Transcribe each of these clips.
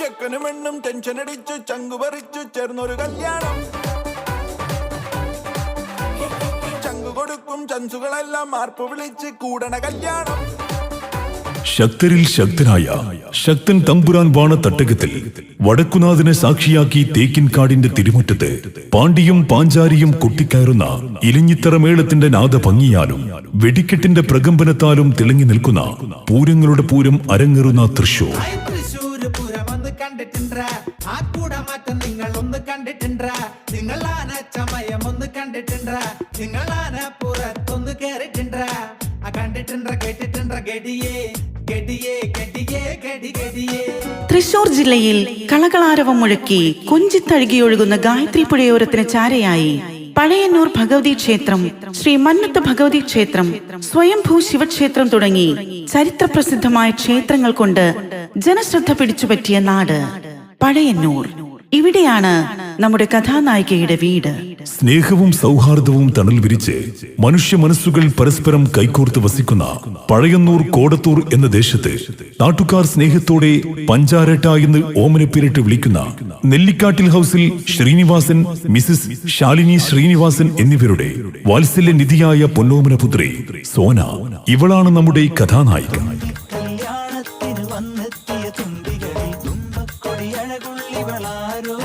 ചെക്കനും പെണ്ണും ടെൻഷൻ അടിച്ചു ചങ്കു പറിച്ചു ചേർന്നൊരു കല്യാണം. ചങ്കു കൊടുക്കും ചൻസുകളെല്ലാം മാർപ്പ് വിളിച്ച് കൂടണ കല്യാണം. ശക്തരിൽ ശക്തനായ ശക്തൻ തമ്പുരാൻ വാണ തട്ടകത്തിൽ വടക്കുനാഥനെ സാക്ഷിയാക്കി തേക്കിൻകാടിന്റെ തിരുമുറ്റത്ത് പാണ്ഡിയും പാഞ്ചാരിയും കൊട്ടിക്കയറുന്ന ഇലിഞ്ഞിത്തറ മേളത്തിന്റെ നാദ ഭംഗിയാലും വെടിക്കെട്ടിന്റെ പ്രകമ്പനത്താലും തിളങ്ങി നിൽക്കുന്ന പൂരങ്ങളുടെ പൂരം അരങ്ങേറുന്ന തൃശൂർ. ആ കൂടമാറ്റം നിങ്ങൾ ഒന്ന് കണ്ടിട്ടുണ്ട നിങ്ങൾ ആന ചമയം ഒന്ന് കണ്ടിട്ടുണ്ട നിങ്ങൾ ആന പുറത്തൊന്ന് കേറിട്ടുണ്ട ആ കണ്ടിട്ടുണ്ട കേട്ടിട്ടുണ്ട ഗടിയേ തൃശൂർ ജില്ലയിൽ കളകളാരവം മുഴക്കി കൊഞ്ചിത്തഴുകിയൊഴുകുന്ന ഗായത്രി പുഴയോരത്തിന് ചാരയായി പഴയന്നൂർ ഭഗവതി ക്ഷേത്രം ശ്രീ മന്നത്ത് ഭഗവതി ക്ഷേത്രം സ്വയംഭൂ ശിവക്ഷേത്രം തുടങ്ങി ചരിത്രപ്രസിദ്ധമായ ക്ഷേത്രങ്ങൾ കൊണ്ട് ജനശ്രദ്ധ പിടിച്ചുപറ്റിയ നാട്. പഴയന്നൂർ ഇവിടെയാണ് നമ്മുടെ കഥാനായികയുടെ വീട്. സ്നേഹവും സൗഹാർദ്ദവും തണൽ വിരിച്ച് മനുഷ്യ മനസ്സുകൾ പരസ്പരം കൈകോർത്ത് വസിക്കുന്ന പഴയന്നൂർ കോടത്തൂർ എന്ന ദേശത്ത് നാട്ടുകാർ സ്നേഹത്തോടെ പഞ്ചാരട്ട എന്ന് ഓമനപ്പേരിട്ട് വിളിക്കുന്ന നെല്ലിക്കാട്ടിൽ ഹൗസിൽ ശ്രീനിവാസൻ മിസിസ് ശാലിനി ശ്രീനിവാസൻ എന്നിവരുടെ വാത്സല്യ നിധിയായ പൊന്നോമന പുത്രി സോന. ഇവളാണ് നമ്മുടെ കഥാനായിക. കല്യാണത്തിന് തുമ്പക്കൊടി അഴകുള്ളിവളാരോ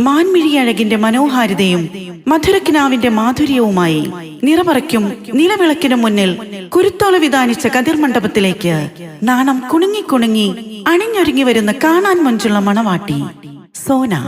മാൻമിഴിയഴകിന്റെ മനോഹാരിതയും മധുരക്കിനാവിന്റെ മാധുര്യവുമായി നിറമറയ്ക്കും നിലവിളക്കിനു മുന്നിൽ കുരുത്തോള വിധാനിച്ച കതിർമണ്ഡപത്തിലേക്ക് നാണം കുണുങ്ങി കുണുങ്ങി അണിഞ്ഞൊരുങ്ങി വരുന്ന കാണാൻ മുഞ്ചുള്ള മണവാട്ടി സോനാ.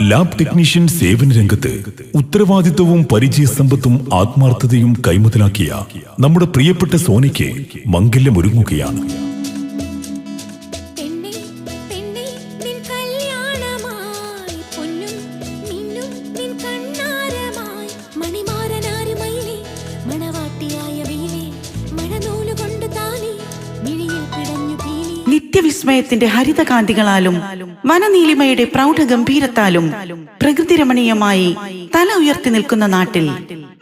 ലാബ് ടെക്നീഷ്യൻ സേവന രംഗത്ത് ഉത്തരവാദിത്വവും പരിചയസമ്പത്തും ആത്മാർത്ഥതയും കൈമുതലാക്കിയ നമ്മുടെ പ്രിയപ്പെട്ട സോനയ്ക്ക് മംഗല്യമൊരുങ്ങുകയാണ് നിത്യവിസ്മയത്തിന്റെ ഹരിതകാന്തികളാലും വനനീലിമയുടെ പ്രൗഢഗംഭീരത്താലും പ്രകൃതിരമണീയമായി തല ഉയർത്തി നിൽക്കുന്ന നാട്ടിൽ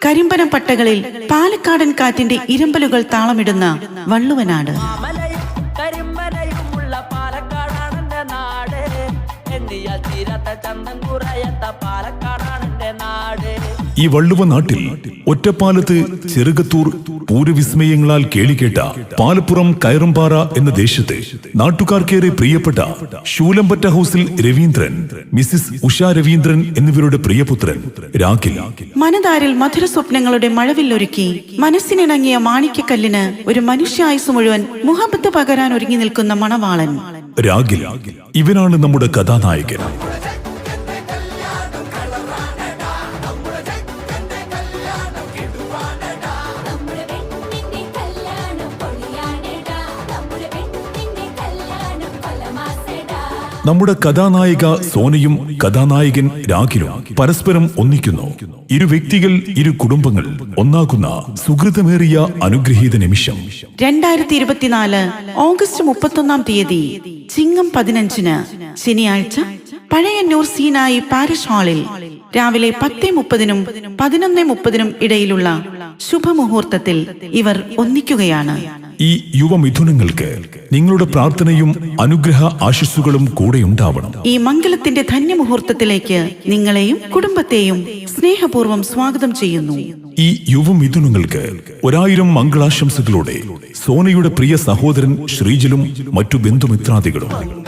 കരിമ്പനം പട്ടകളിൽ പാലക്കാടൻ കാറ്റിന്റെ ഇരമ്പലുകൾ താളമിടുന്ന വള്ളുവനാട്. പാലക്കാടാണ് ഈ വള്ളുവ നാട്ടിൽ ഒറ്റപ്പാലത്ത് ചെറുകത്തൂർ പൂരവിസ്മയങ്ങളാൽ കേളിക്കേട്ട പാലപ്പുറം കയറമ്പാറ എന്ന ദേശത്ത് നാട്ടുകാർക്കേറെ പ്രിയപ്പെട്ട ശൂലമ്പറ്റ ഹൗസിൽ രവീന്ദ്രൻ മിസിസ് ഉഷ രവീന്ദ്രൻ എന്നിവരുടെ പ്രിയപുത്രൻ രാഖിൽ. മനതാരിൽ മധുര സ്വപ്നങ്ങളുടെ മഴവില്ലൊരുക്കി മനസ്സിനിണങ്ങിയ മാണിക്യക്കല്ലിന് ഒരു മനുഷ്യായുസ് മുഴുവൻ മുഹബത്ത് പകരാൻ ഒരുങ്ങി നിൽക്കുന്ന മണവാളൻ. രാഗിൽ ഇവനാണ് നമ്മുടെ കഥാനായകൻ. നമ്മുടെ കഥാനായിക സോനയും കഥാനായകൻ രാഖിലും പരസ്പരം ഒന്നിക്കുന്നു. ഇരു വ്യക്തികൾ ഇരു കുടുംബങ്ങൾ ഒന്നാകുന്ന സുഹൃതമേറിയ അനുഗ്രഹീത നിമിഷം. രണ്ടായിരത്തി ഇരുപത്തിനാല് ഓഗസ്റ്റ് മുപ്പത്തൊന്നാം തീയതി ചിങ്ങം പതിനഞ്ചിന് ശനിയാഴ്ച പഴയന്നൂർ സീനായി പാരിഷ് ഹാളിൽ രാവിലെ പത്തേ മുപ്പതിനും പതിനൊന്നേ മുപ്പതിനും ഇടയിലുള്ള ശുഭമുഹൂർത്തത്തിൽ ഇവർ ഒന്നിക്കുകയാണ്. ഈ യുവമിഥുനങ്ങൾക്ക് നിങ്ങളുടെ പ്രാർത്ഥനയും അനുഗ്രഹ ആശിസ്സുകളും കൂടെ ഉണ്ടാവണം. ഈ മംഗലത്തിന്റെ ധന്യമുഹൂർത്തത്തിലേക്ക് നിങ്ങളെയും കുടുംബത്തെയും സ്നേഹപൂർവം സ്വാഗതം ചെയ്യുന്നു. ഈ യുവമിഥുനങ്ങൾക്ക് ഒരായിരം മംഗളാശംസകളോടെ സോനയുടെ പ്രിയ സഹോദരൻ ശ്രീജിലും മറ്റു ബന്ധുമിത്രാദികളും.